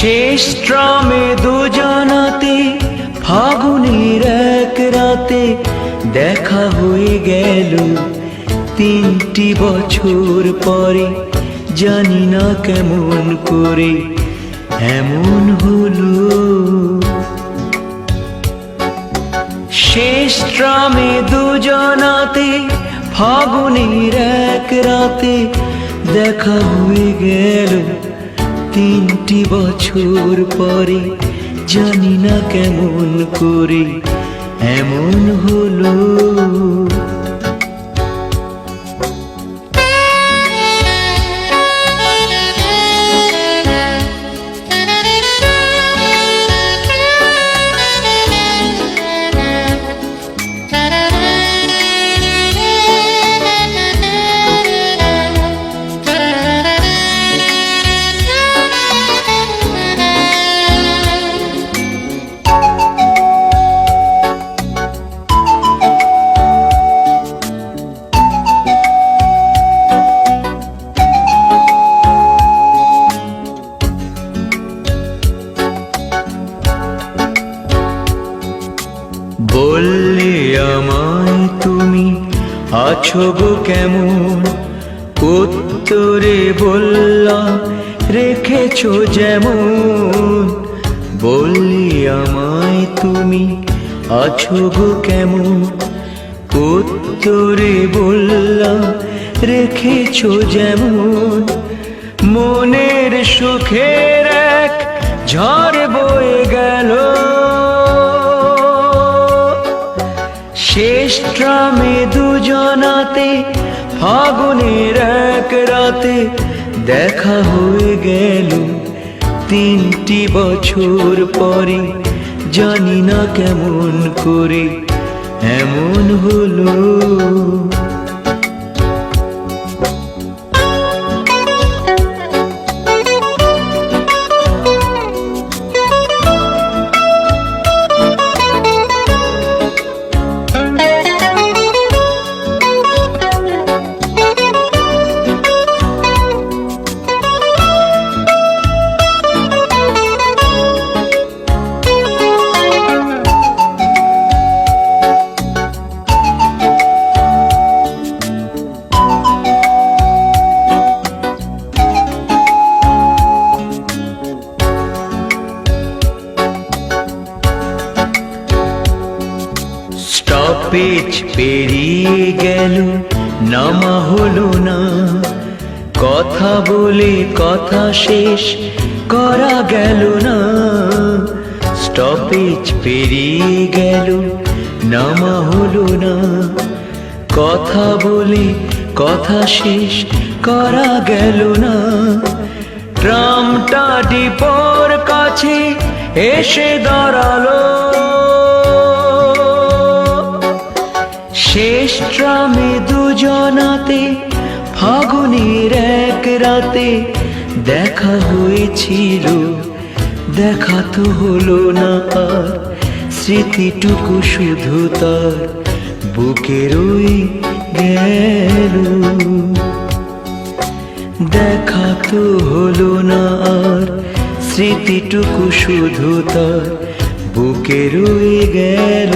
শেষ ট্রামে দুজনাতে, ফাগুনের এক রাতে দেখা হয়ে গেল। তিনটি বছর পরে, জানি না কেমন করে, এমন হলো। শেষ ট্রামে দুজনাতে, ফাগুনের এক রাতে দেখা হয়ে গেল। তিনটি বছর পরে জানি না কেমন করে এমন হলো। বললে আমায় তুমি আছো কেমন? উত্তরে বললাম রেখেছো যেমন। বললি আমায় তুমি আছো গো কেমন? উত্তরে বললাম রেখেছো যেমন। মনের সুখের এক ঝড় বয়ে গেল। শেষ ট্রামে দুজনাতে, ফাগুনের এক রাতে দেখা হয়ে গেল। তিনটি বছর পরে, জানি না কেমন করে, এমন হলো। স্টপেজ পেরিয়ে গেল নামা হলো না। কথা বলে কথা শেষ করা গেল না। স্টপেজ পেরিয়ে গেল নামা হলো না। কথা বলে কথা শেষ করা গেল না। ট্রামটা ডিপোর কাছে এসে দাঁড়াল। শেষ ট্রামে দুজনাতে, ফাগুনের এক রাতে দেখা হয়েছিল। দেখা তো হলো না আর, স্মৃতিটুকু শুধু তার বুকে রই গেল দেখা তো হলো না আর, স্মৃতিটুকু শুধু তার বুকে রয়ে গেল